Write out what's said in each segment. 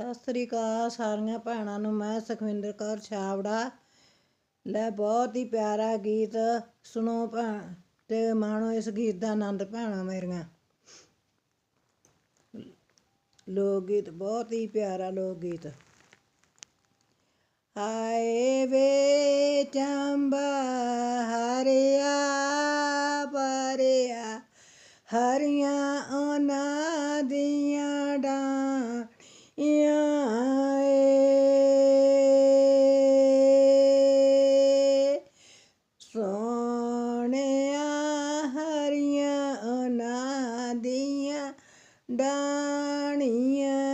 ਸਤਿ ਸ੍ਰੀ ਅਕਾਲ ਸਾਰੀਆਂ ਭੈਣਾਂ ਨੂੰ, ਮੈਂ ਸੁਖਵਿੰਦਰ ਕੌਰ ਛਾਵੜਾ ਲੈ ਬਹੁਤ ਹੀ ਪਿਆਰਾ ਗੀਤ ਸੁਣੋ ਭੈਣ, ਤੇ ਮਾਣੋ ਇਸ ਗੀਤ ਦਾ ਆਨੰਦ ਭੈਣਾਂ ਮੇਰੀਆਂ। ਲੋਕ ਗੀਤ, ਬਹੁਤ ਹੀ ਪਿਆਰਾ ਲੋਕ ਗੀਤ। ਹਾਏ ਵੇ ਚੰਬਾ, ਹਰਿਆ ਪਰਿਆ ਹਰੀਆਂ ਉਹਨਾਂ ਦੀਆਂ ਡਾਂੀਆਂ ਏ ਸੋਹਣਿਆ ਹਰੀਆਂ ਉਹਨਾਂ ਦੀਆਂ ਡਾਣੀਆਂ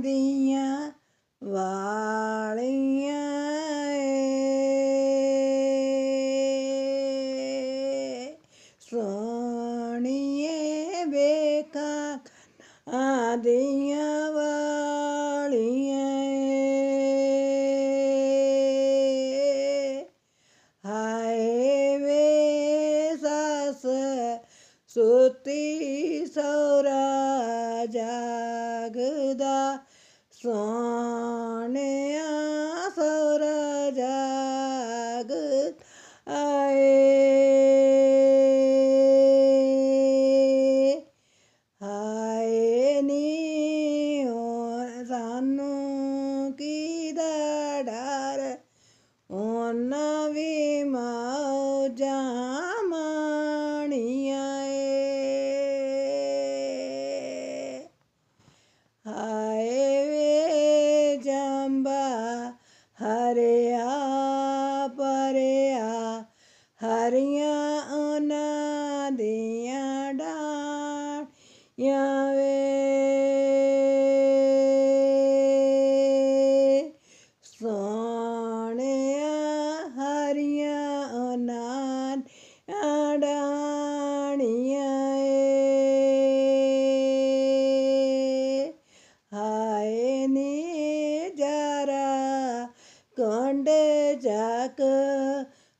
ਦੀਆਂ ਵਾਲੀਆਂ ਏ। ਸੋਹਣੀਏ ਵੇਖਾਂ ਕੰਨਾਂ ਦੀਆਂ ਵਾਲੀਆਂ ਏ। ਹਾਏ ਵੇ ਸੱਸ ਸੁਤੀ ਸੌਰਾ ਜਾਗਦਾ ਸੋਹਣਿਆ ਸੋਰਾ ਜਾਗ ਆਏ। ਡਾਣੀਆਂ ਵੇ ਸੋਹਣਿਆ ਹਰੀਆਂ ਉਹਨਾਂ ਦੀਆਂ ਏ। ਹਾਏ ਨੀ ਜਰਾ ਕੰਡ ਜਾਕ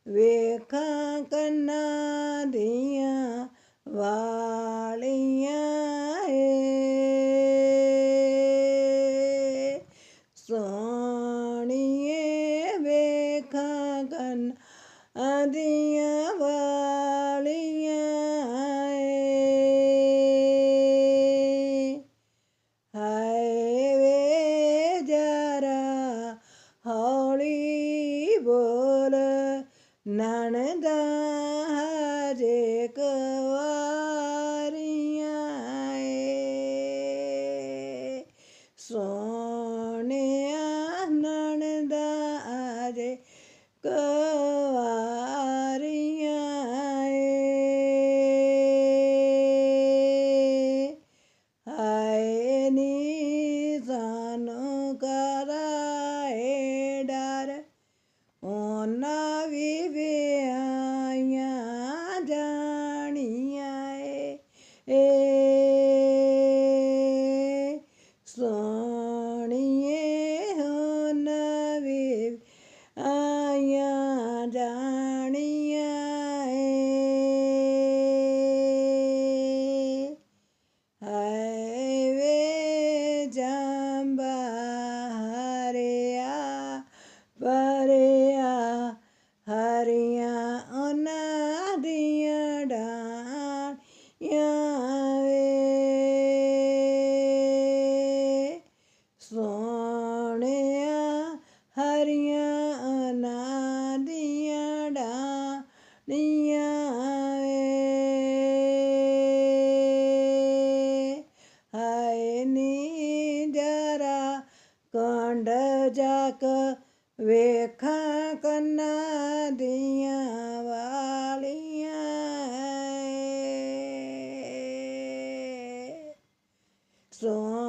ਵੇਖਾਂ ਕੰਨਾਂ ਦੀਆਂ ਵਾਲੀਆਂ ਕੰਨਾਂ olsun.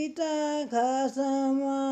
ਉਹ ਵੀ ਤਾਂ